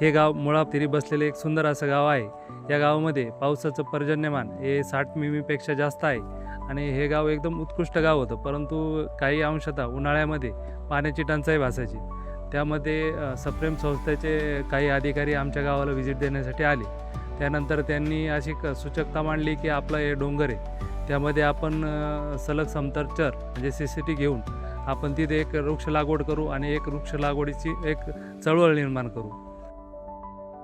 हे गाव मुळाफिरी बसलेले एक सुंदर असं गाव आहे. या गावामध्ये पावसाचं पर्जन्यमान हे साठ मिमीपेक्षा जास्त आहे आणि हे गाव एकदम उत्कृष्ट गाव होतं. परंतु काही अंशतः उन्हाळ्यामध्ये पाण्याची टंचाई भासायची. त्यामध्ये सप्रेम संस्थेचे काही अधिकारी आमच्या गावाला व्हिजिट देण्यासाठी आले. त्यानंतर त्यांनी अशी क सूचकता मांडली की आपलं हे डोंगर आहे. त्यामध्ये आपण सलग समतरचर म्हणजे सी सी टी घेऊन आपण तिथे एक वृक्ष लागवड करू आणि एक वृक्ष लागवडीची एक चळवळ निर्माण करू.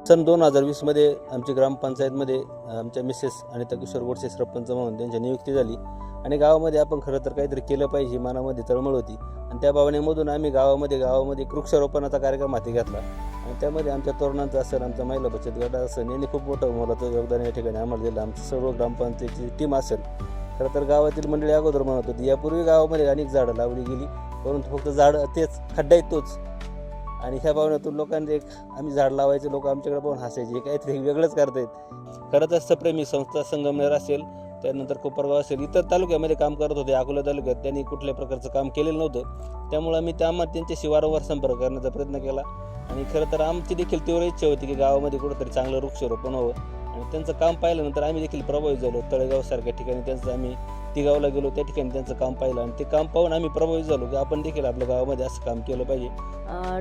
सन दोन हजार वीसमध्ये आमची ग्रामपंचायतमध्ये आमच्या मिसेस आणि किशोर गोडसे सरपंच म्हणून त्यांची नियुक्ती झाली. आणि गावामध्ये आपण खरं तर काहीतरी केलं पाहिजे मनामध्ये तळमळ होती. आणि त्या भावनेमधून आम्ही गावामध्ये गावामध्ये वृक्षारोपणाचा कार्यक्रम हाती घेतला. आणि त्यामध्ये आमच्या तरुणांचं असेल आमच्या महिला बचत गट असेल यांनी खूप मोठं मोलाचं योगदान या ठिकाणी आम्हाला दिलं. आमचं सर्व ग्रामपंचायतीची टीम असेल. खरं तर गावातील मंडळी अगोदर म्हणत होती यापूर्वी गावामध्ये अनेक झाडं लावली गेली. परंतु फक्त झाडं तेच खड्डा आहे तोच. आणि ह्या भावनेतून लोकांनी एक आम्ही झाड लावायचे लोक आमच्याकडे पाहून हसायचे काहीतरी वेगळंच करतायत खरंच असतं प्रेमी संस्था संगमनेर असेल त्यानंतर कोपरगाव असेल इतर तालुक्यामध्ये काम करत होते अकोला तालुक्यात. त्यांनी कुठल्या प्रकारचं काम केलेलं नव्हतं. त्यामुळे आम्ही त्या त्यांच्याशी वारंवार संपर्क करण्याचा प्रयत्न केला. आणि खरं तर आमची देखील तीव्र इच्छा होती की गावामध्ये कुठंतरी चांगलं वृक्षारोपण व्हावं. आणि त्यांचं काम पाहिल्यानंतर आम्ही देखील प्रभावित झालो. तळेगावसारख्या ठिकाणी त्यांचं आम्ही तिगावला गेलो त्या ठिकाणी त्यांचं काम पाहिलं आणि ते काम पाहून आम्ही प्रभावित झालो की आपण देखील आपल्या गावामध्ये असं काम केलं पाहिजे.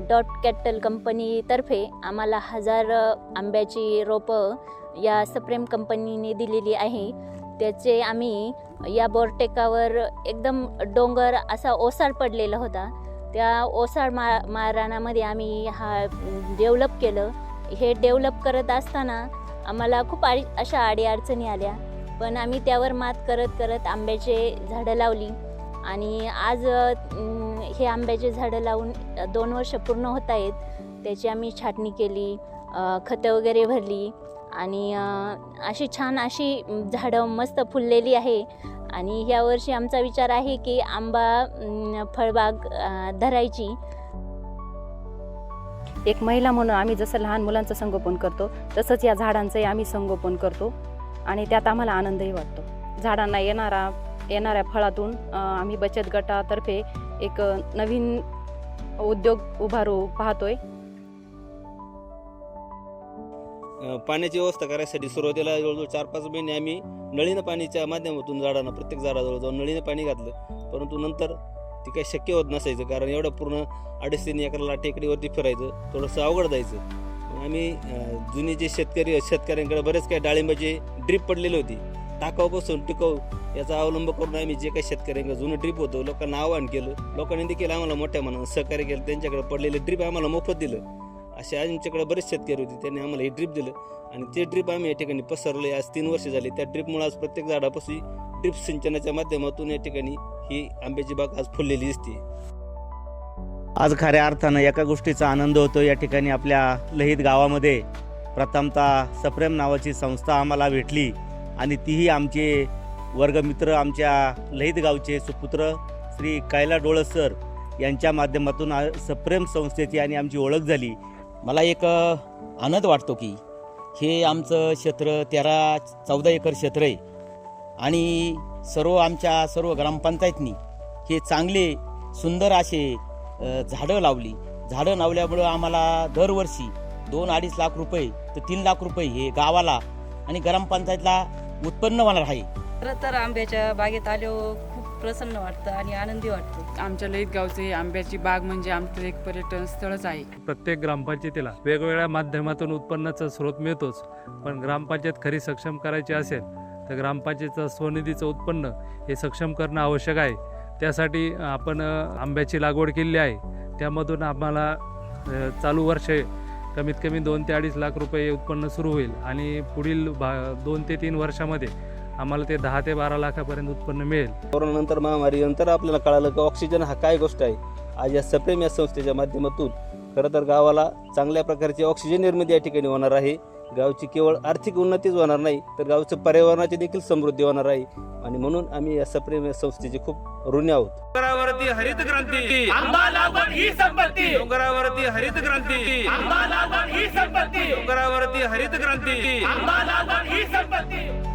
डॉट कॅटल कंपनीतर्फे आम्हाला हजार आंब्याची रोपं या सप्रेम कंपनीने दिलेली आहे. त्याचे आम्ही या बोरटेकावर एकदम डोंगर असा ओसाड पडलेला होता. त्या ओसाड मा माराणामध्ये आम्ही हा डेव्हलप केलं. हे डेव्हलप करत असताना आम्हाला खूप आडी अशा अडीअडचणी आल्या. पण आम्ही त्यावर मात करत करत आंब्याचे झाडं लावली. आणि आज हे आंब्याचे झाडं लावून दोन वर्ष पूर्ण होत आहेत. त्याची आम्ही छाटणी केली खतं वगैरे भरली. आणि अशी छान अशी झाडं मस्त फुललेली आहे. आणि यावर्षी आमचा विचार आहे की आंबा फळबाग धरायची. एक महिला म्हणून आम्ही जसं लहान मुलांचं संगोपन करतो तसंच या झाडांचंही आम्ही संगोपन करतो. आणि त्यात आम्हाला आनंदही वाटतो. झाडांना येणारा येणाऱ्या फळातून आम्ही बचत गटातर्फे एक नवीन उद्योग उभारू पाहतोय. पाण्याची व्यवस्था करायसाठी सुरुवातीला जवळजवळ चार पाच महिने आम्ही नळीनं पाणीच्या माध्यमातून झाडांना प्रत्येक झाडाजवळ जाऊन नळीनं पाणी घातलं. परंतु नंतर ते काही शक्य होत नसायचं कारण एवढं पूर्ण अडीच तीन एकराला टेकडीवरती फिरायचं थोडंसं अवघड जायचं. आम्ही जुने जे शेतकरी शेतकऱ्यांकडे बरेच काही डाळिंबाचे ड्रीप पडलेली होती. टाकाऊपासून टिकाऊ याचा अवलंब करून आम्ही जे काही शेतकऱ्यांकडे जुनं ड्रीप होतं लोकांना आव्हान केलं. लोकांनी देखील आम्हाला मोठ्या मनानं सहकार्य केलं त्यांच्याकडे पडलेले ड्रीप आम्हाला मोफत दिलं. असे आमच्याकडे बरेच शेतकरी होते त्यांनी आम्हाला हे ड्रीप दिलं. आणि ते ड्रीप आम्ही या ठिकाणी पसरले आज तीन वर्ष झाली त्या ड्रीपमुळे आज प्रत्येक झाडापासून ड्रीप सिंचनाच्या माध्यमातून या ठिकाणी ही आंब्याची बाग आज फुललेली दिसते. आज खऱ्या अर्थानं एका गोष्टीचा आनंद होतो या ठिकाणी आपल्या लहित गावामध्ये प्रथमतः सप्रेम नावाची संस्था आम्हाला भेटली आणि तीही आमचे वर्गमित्र आमच्या लहित गावचे सुपुत्र श्री कैला डोळस सर यांच्या माध्यमातून सप्रेम संस्थेची आणि आमची ओळख झाली. मला एक आनंद वाटतो की हे आमचं क्षेत्र तेरा चौदा एकर क्षेत्र आहे आणि सर्व आमच्या सर्व ग्रामपंचायतनी हे चांगले सुंदर असे झाडं लावली. झाडं लावल्यामुळं आम्हाला दरवर्षी दोन अडीच लाख रुपये तर तीन लाख रुपये हे गावाला आणि ग्रामपंचायतला उत्पन्न होणार आहे. खरं तर आंब्याच्या बागेत आल्यावर खूप प्रसन्न वाटतं आणि आनंदी वाटतं. आमच्या ललित गावचे आंब्याची बाग म्हणजे आमचं एक पर्यटन स्थळच आहे. प्रत्येक ग्रामपंचायतीला वेगवेगळ्या माध्यमातून उत्पन्नाचा स्रोत मिळतोच. पण ग्रामपंचायत खरी सक्षम करायची असेल तर ग्रामपंचायतचं स्वनिधीचं उत्पन्न हे सक्षम करणं आवश्यक आहे. त्यासाठी आपण आंब्याची लागवड केलेली आहे. त्यामधून आम्हाला चालू वर्षे कमीत कमी दोन ते अडीच लाख रुपये उत्पन्न सुरू होईल. आणि पुढील भा दोन ते तीन वर्षामध्ये आम्हाला ते दहा ते बारा लाखापर्यंत उत्पन्न मिळेल. कोरोनानंतर महामारीनंतर आपल्याला कळालं की ऑक्सिजन हा काय गोष्ट आहे? आज या सप्रेम या संस्थेच्या माध्यमातून खरं तर गावाला चांगल्या प्रकारची ऑक्सिजन निर्मिती या ठिकाणी होणार आहे. गावची केवळ आर्थिक उन्नतीच होणार नाही तर गावचं पर्यावरणाची देखील समृद्धी होणार आहे. आणि म्हणून आम्ही या सप्रेम या संस्थेचे खूप ऋणी आहोत. डोंगरावरती हरित क्रांती. ही संपत्ती. डोंगरावरती हरित क्रांती. ही संपत्ती. डोंगरावरती हरित क्रांती. ही संपत्ती.